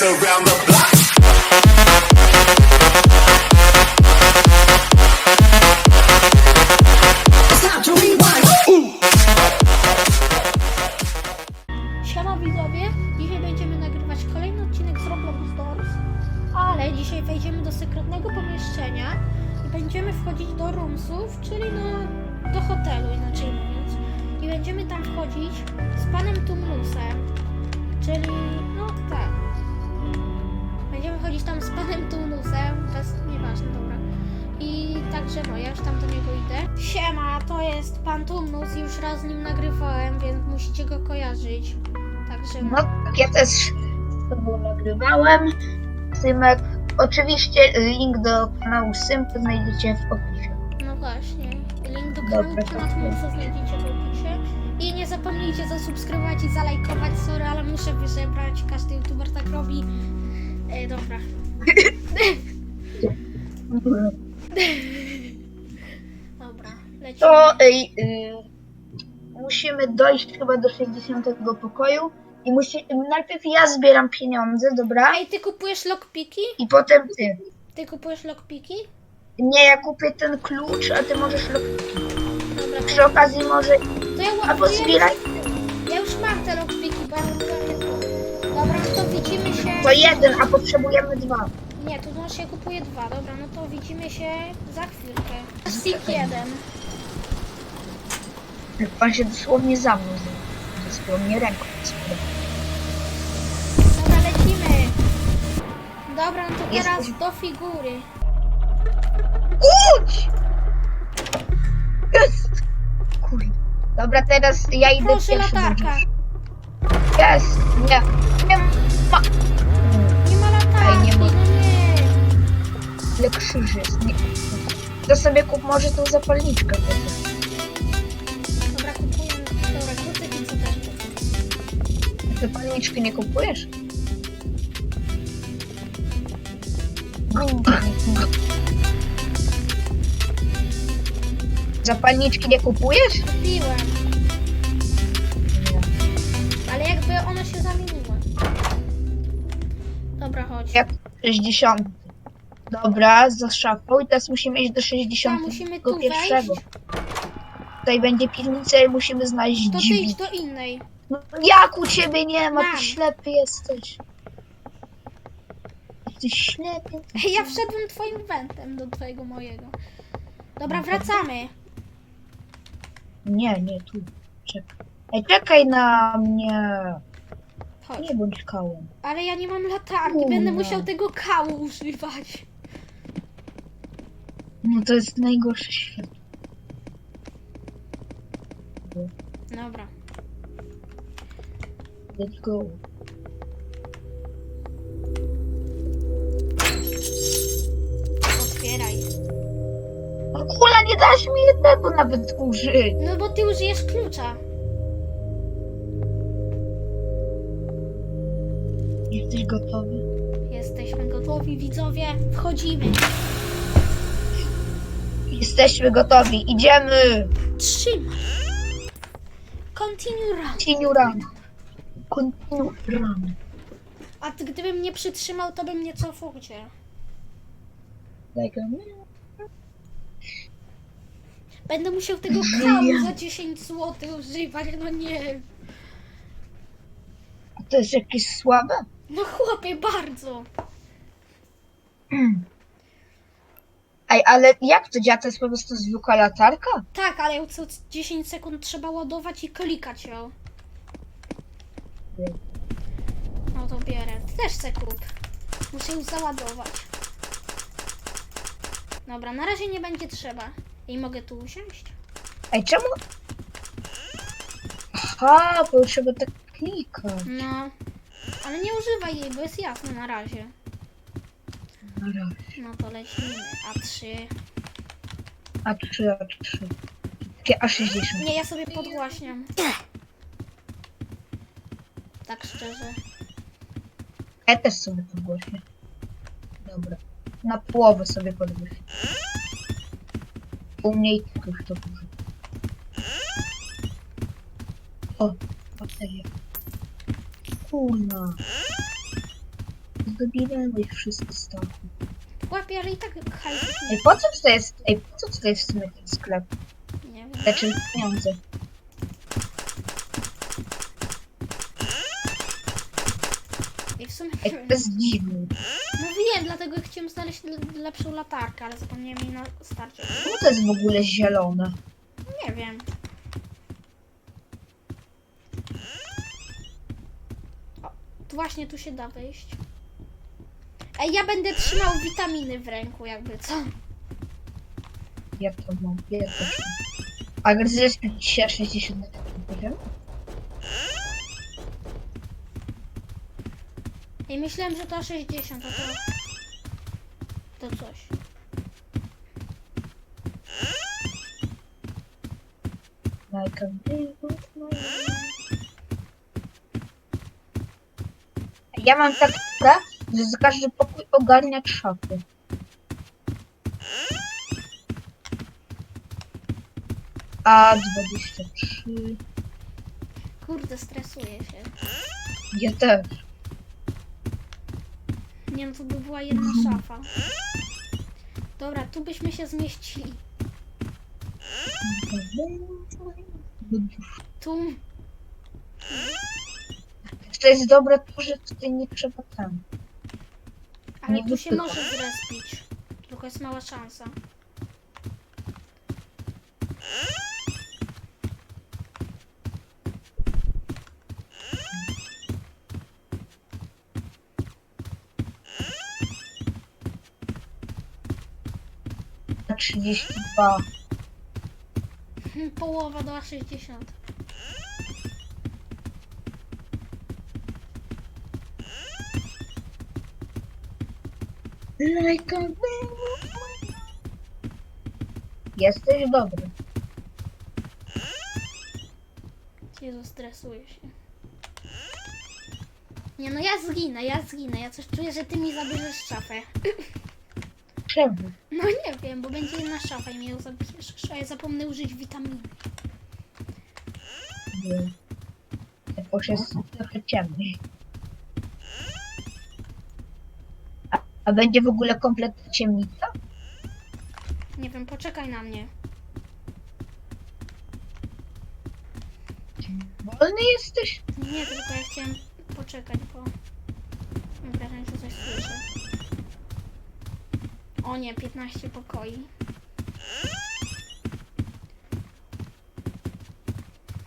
Around the z nim nagrywałem, więc musicie go kojarzyć. Także No tak, ja też nagrywałem. Symek, oczywiście link do kanału Sympa znajdziecie w opisie. No właśnie. Link do kanału Tumnusa znajdziecie w opisie. I nie zapomnijcie zasubskrybować i zalajkować, sorry, ale muszę wyżebrać, każdy youtuber tak robi. E, dobra. Dobra, lecimy. To ej, y, musimy dojść chyba do 60 pokoju i musi, najpierw ja zbieram pieniądze, dobra? Ej, ty kupujesz lockpiki? I potem ty. Ty kupujesz lockpiki? Nie, ja kupię ten klucz, a ty możesz lub Dobra, przy okazji może to ja, albo to ja, zbieraj. ja już mam te lockpiki, mam Dobra, to widzimy się... To jeden, a potrzebujemy dwa. Nie, to znaczy ja kupuję dwa, dobra, no to widzimy się za chwilkę. Stick jeden. Jak pan się dosłownie za mną zasłał mnie ręką. Dobra, lecimy. Dobra, no to Jest- teraz do figury. Uć! Jest! Kurde. Dobra, teraz ja idę Proszę, pierwszy. latarka. Jest! Nie. Nie ma. Nie ma latarki, nie ma. no nie. Ile krzyży jest. Nie. To sobie kup może tą zapalniczkę. potem. Zapalniczki nie kupujesz? Zapalniczki nie kupujesz? Kupiłem, ale jakby one się zamieniły. Dobra, chodź. Jak 60. Dobra, za szafą i teraz musimy iść do A, 60 musimy tu pierwszego. wejść. Tutaj będzie piwnica i musimy znaleźć To ty drzwi. idź do innej. No, jak u ciebie nie ma? Mam. Ty ślepy jesteś. Ty ślepy. Ja wszedłem twoim wentem do twojego mojego. Dobra, wracamy. Nie, nie, tu. Czekaj. Ej, czekaj na mnie. Chodź. Nie bądź kałem. Ale ja nie mam latarki, Kurwa. będę musiał tego kału używać. No to jest najgorszy świat. Dobra. Let's go. Otwieraj. No kula, nie dasz mi jednego nawet użyć. No bo ty użyjesz klucza. Jesteś gotowy? Jesteśmy gotowi, widzowie. Wchodzimy. Jesteśmy gotowi. Idziemy. Trzymaj. Continue run. Continue run. Continue run. A ty, gdybym nie przytrzymał, to bym nie cofał cię. Like a... Będę musiał tego kału za 10 zł używać, no nie. A to jest jakieś słabe? No chłopie, bardzo. Ej, ale jak to działa? To jest po prostu zwykła latarka? Tak, ale co 10 sekund trzeba ładować i klikać ją. No to bierę. Ty też chcę kup. Muszę ją załadować. Dobra, na razie nie będzie trzeba. I mogę tu usiąść? Ej, czemu? Aha, bo trzeba tak klikać. No. Ale nie używaj jej, bo jest jasne na razie. Dobra. No to lecimy. A3. A trzy, a trzy. Takie a 60. Nie, ja sobie podgłaśniam. Tak szczerze. Ja też sobie podgłośnię. Dobra. Na połowę sobie podgłośnię. U mnie i tak już to dużo. O, bateria. Kurna. Zabierałeś wszystko stąd. Łapie, ale i tak hajs Ej, po co to jest? Ej, po co to jest w sumie ten sklep? nie wiem. Znaczy pieniądze. I w sumie Ej, to jest dziwne. No wiem, dlatego chciałem znaleźć le- lepszą latarkę, ale zapomniałem jej na starcie. Czemu to jest w ogóle zielone? Nie wiem. O, tu właśnie tu się da wejść. Ej, ja będę trzymał witaminy w ręku, jakby co? Ja to mam, ja też mam. A gdy jest dzisiaj 60 na I myślałem, że to 60, a to... To coś. Like a big. Ja mam taktykę, że za każdy pokój ogarnia szafy. A 23. Kurde, stresuję się. Ja też. Nie no, to by była jedna szafa. Dobra, tu byśmy się zmieścili. Tu... To jest dobre to, że tutaj nie trzeba tam. Ale tu się może zrespić. Tylko jest mała szansa. 32. Hmm, Połowa do 60. Like a. Jesteś dobry. Jezu, stresuję się. Nie no, ja zginę, ja zginę. Ja coś czuję, że ty mi zabierzesz szafę. Czemu? No nie wiem, bo będzie jedna szafa i mi ją zabierzesz. A ja zapomnę użyć witaminy. Nie. Jakoś jest trochę ciemniej. A, a będzie w ogóle kompletna ciemnica? Nie wiem, poczekaj na mnie. Wolny jesteś? Nie, tylko ja chciałem poczekać, bo mam wrażenie, że coś słyszę. O nie, 15 pokoi.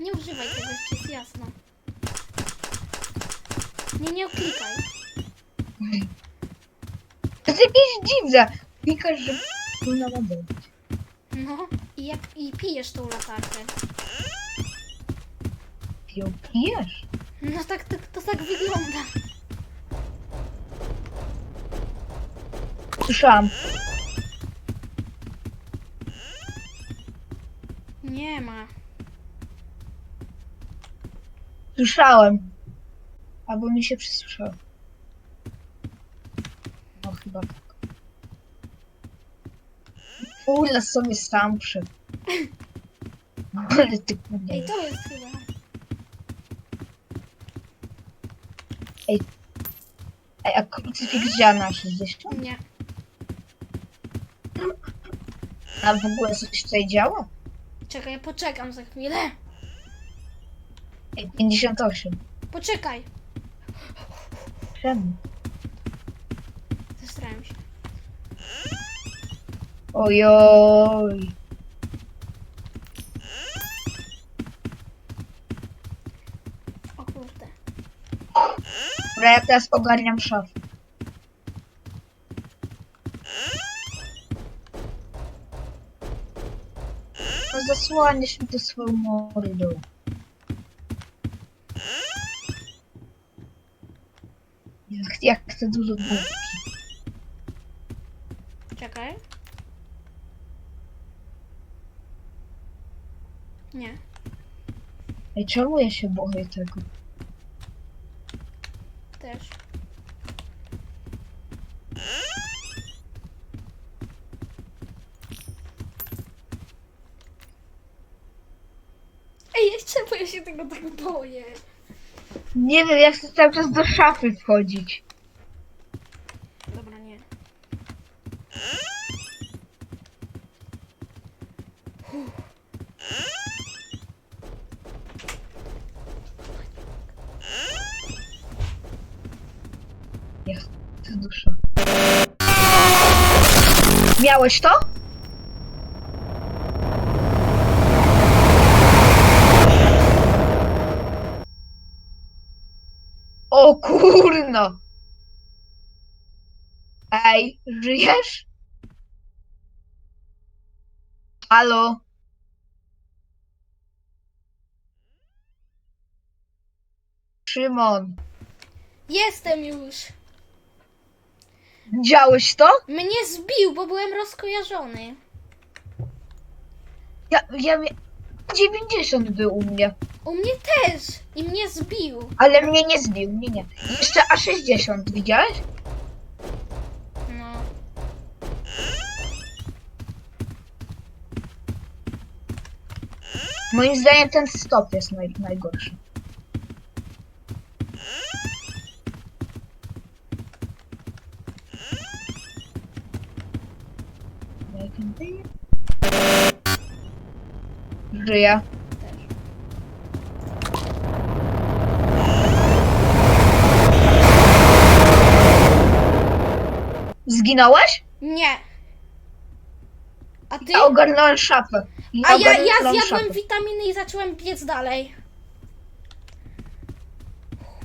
Nie używaj tego, jeszcze jest jasno. Nie, nie oklikaj. To jest jakieś dziwne. Klikasz, że tu naładować. No, i, jak, i pijesz tą latarkę. Ją pijesz? No tak, to, to tak wygląda. Słyszałam. Nie ma. Słyszałem. Albo mi się przysłyszało. No chyba tak. Kurde sobie sam przed. Ale ty kurde. Ej, to jest chyba. Ej, a krucyfiks działa na 60? Nie. A w ogóle coś tutaj działa? Czekaj, ja poczekam za chwilę. Ej, 58. Poczekaj. Czemu? Zestrałem się. Ojoj. O kurde. Dobra, ja teraz ogarniam szafę. No zasłaniasz mi to swoją mordą. Jak, jak chcę dużo główki. Czekaj. Nie. Ej, czemu ja się boję tego? ja się tego tak boję. Nie wiem, ja chcę cały czas do szafy wchodzić. Dobra, nie. Uff. Ja chcę do szafy. Miałeś to? Kurno! Ej, żyjesz? Halo? Szymon, Jestem już. widziałeś to? Mnie zbił, bo byłem rozkojarzony. Ja, ja mia... 90 był u mnie, U mnie też. I mnie zbił. ale mnie nie zbił, mnie nie. Jeszcze A60, widziałeś? No. Moim zdaniem ten stop jest naj, najgorszy. Żyje. Zginąłeś? Nie. A ty? Ja ogarnąłem szafę. A ja, ja zjadłem szafę. witaminy i zacząłem biec dalej.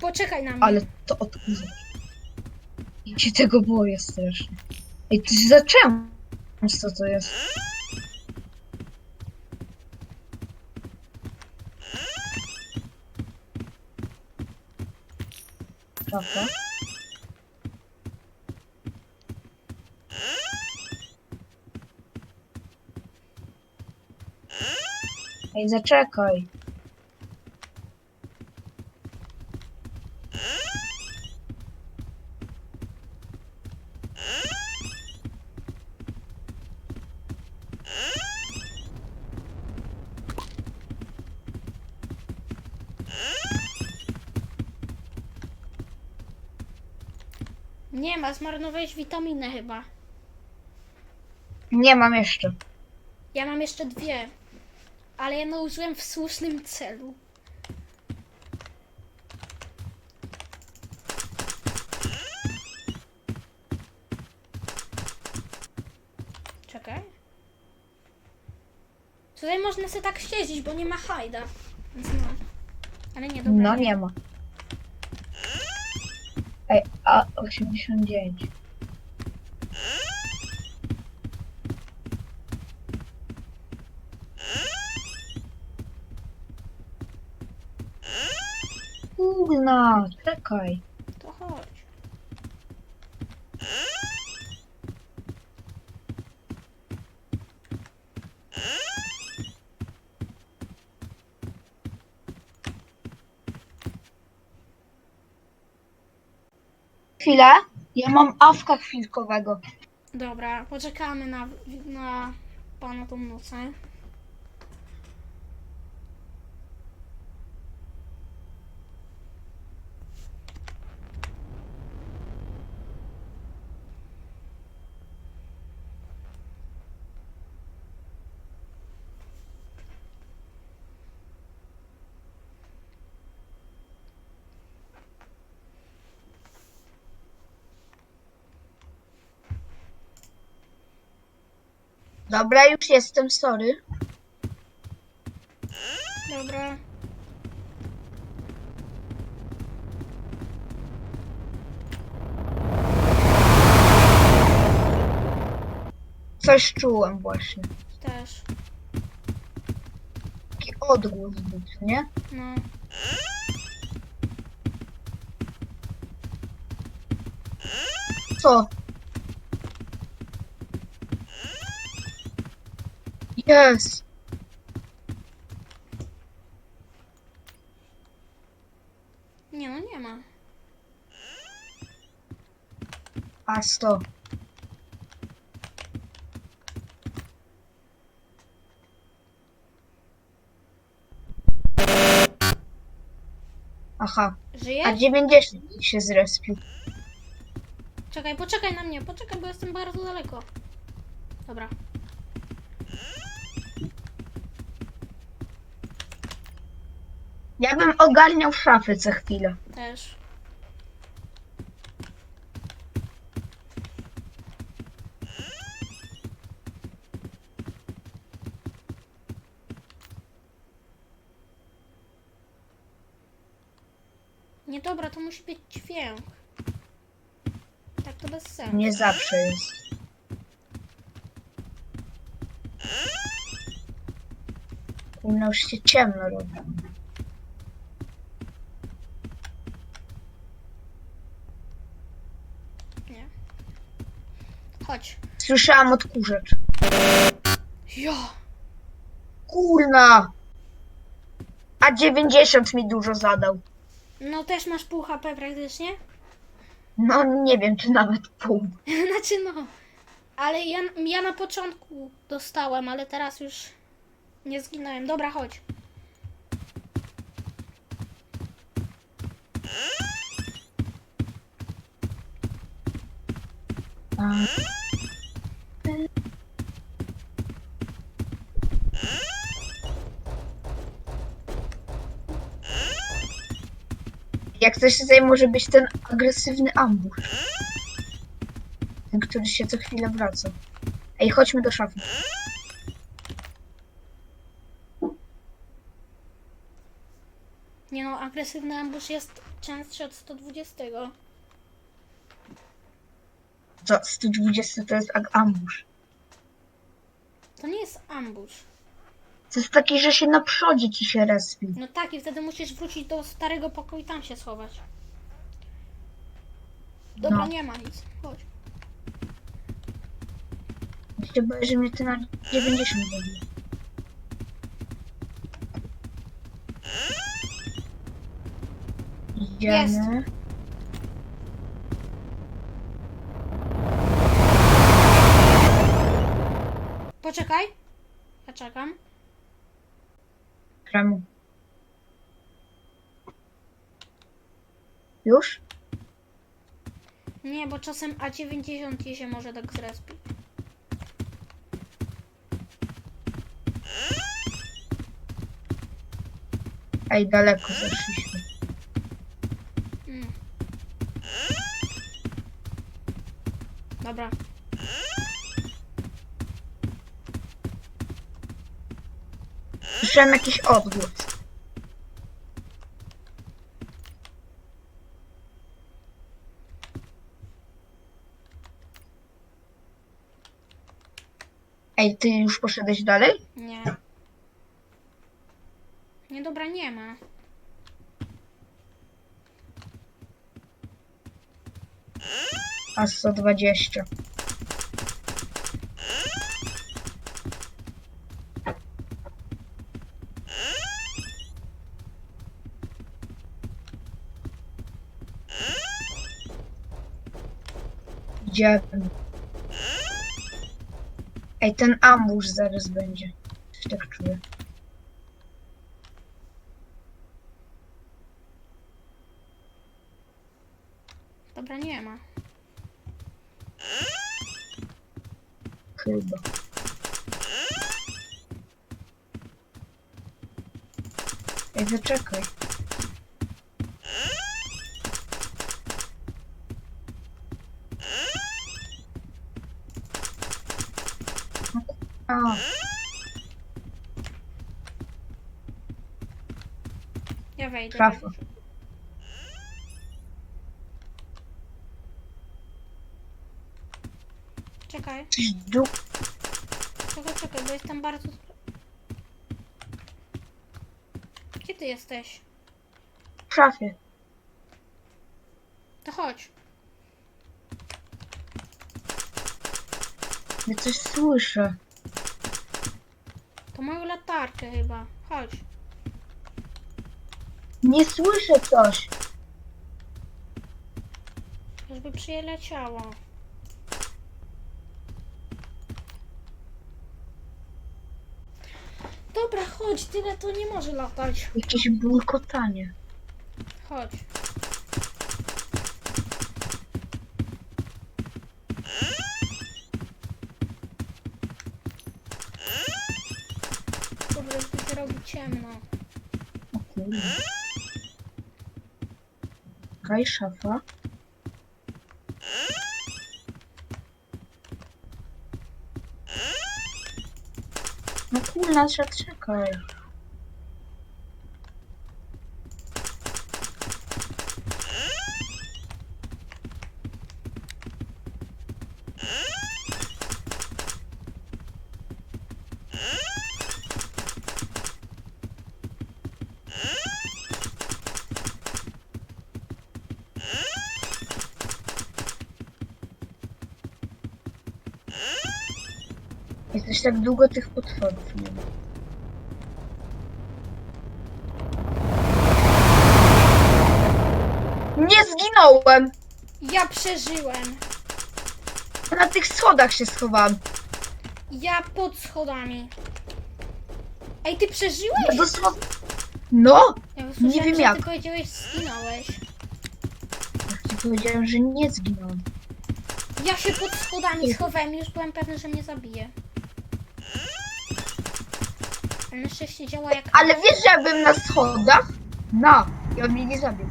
Poczekaj na mnie. Ale to odkurza. Ja się tego boję strasznie. Ej, ty za często to jest. Szafa. Ej, zaczekaj. Nie ma, zmarnowałeś witaminę chyba. Nie mam jeszcze. Ja mam jeszcze dwie. Ale ja użyłem w słusznym celu. Czekaj. Tutaj można sobie tak siedzieć, bo nie ma hajda. Więc no. Ale nie, dobra. No nie ma. Ej, a 89. Kurna, czekaj. To chodź. Chwilę. Ja mam awka chwilkowego. Dobra, poczekamy na, na pana tą nocę. Dobra, już jestem, sorry. Dobra. Coś czułem właśnie. Też. Taki odgłos był, nie? No. Co? Jest. Nie no, nie ma. A sto. Aha, a Żyjesz? 90 się zrespił. Czekaj, poczekaj na mnie, poczekaj, bo jestem bardzo daleko. Dobra. Ja bym ogarniał szafy co chwilę. Też. Nie dobra, to musi być dźwięk. Tak to bez sensu. Nie zawsze jest. U nas się ciemno robi. Chodź. Słyszałam odkurzacz. Jo! Kurna! A 90 mi dużo zadał. No też masz pół HP praktycznie? No nie wiem, czy nawet pół. znaczy no. Ale ja, ja na początku dostałem, ale teraz już nie zginąłem. Dobra, chodź. A. Jak coś tutaj może być ten agresywny ambush. Ten, który się co chwilę wraca. Ej, chodźmy do szafy. Nie no, agresywny ambush jest częstszy od 120. Co, 120 to jest ambush. To nie jest ambush. To jest taki, że się na przodzie ci się respi. No tak, i wtedy musisz wrócić do starego pokoju i tam się schować. Dobra, No. nie ma nic. Chodź. Ja się boję, że mnie to na 90 zrobi. Idziemy. Poczekaj. Ja czekam. Kremu. Już? Nie, bo czasem A90 jej się może tak zrespić. Ej, daleko zeszliśmy. Mm. Dobra. Słyszałem jakiś odgłos. Ej, ty już poszedłeś dalej? Nie. Nie, dobra, nie ma. A 120. Idziemy. Ej, ten ambush zaraz będzie. Coś tak czuję. Dobra, nie ma. Chyba. Ej, zaczekaj. A, Ja wejdę. Szafa. Czekaj, czekaj, czekaj, bo jestem bardzo... Gdzie ty jesteś? w szafie. To chodź. Ja coś słyszę. To moją latarkę chyba. Chodź. Nie słyszę coś. Żeby przyleciało. Dobra, chodź, tyle to nie może latać. Jakieś bulkotanie. Chodź. Kurde, tu się robi ciemno. O kurde. Kaj szafa. No kurna, czekaj. Jesteś tak długo tych potworów nie ma. Nie zginąłem! Ja przeżyłem. Na tych schodach się schowałam. Ja pod schodami. Ej, ty przeżyłeś? Ja dosłownie... No! Ja usłyszałem, wiem że jak. ty powiedziałeś, zginąłeś. Ja ci powiedziałem, że nie zginąłem. Ja się pod schodami schowałem i już byłem pewny, że mnie zabije. Ale szczęście działa jak... Ale wiesz, że ja byłem na schodach? No, i on mnie nie zabił.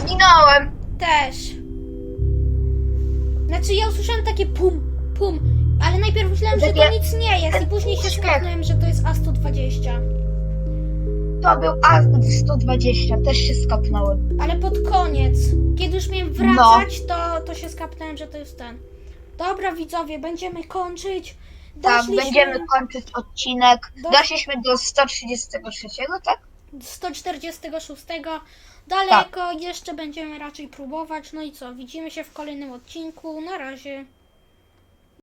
Zginąłem! Też. Znaczy ja usłyszałem takie pum, pum, ale najpierw myślałem, że to Takie- nic nie jest i później się śmiech. skapnąłem, że to jest A120. To był A120, też się skapnąłem. Ale pod koniec, kiedy już miałem wracać, to, to się skapnąłem, że to jest ten. Dobra widzowie, będziemy kończyć. Tak, Doszliśmy będziemy kończyć odcinek. Do- Doszliśmy do 133, tak? 146. Daleko, Tak. jeszcze będziemy raczej próbować. No i co, widzimy się w kolejnym odcinku. Na razie.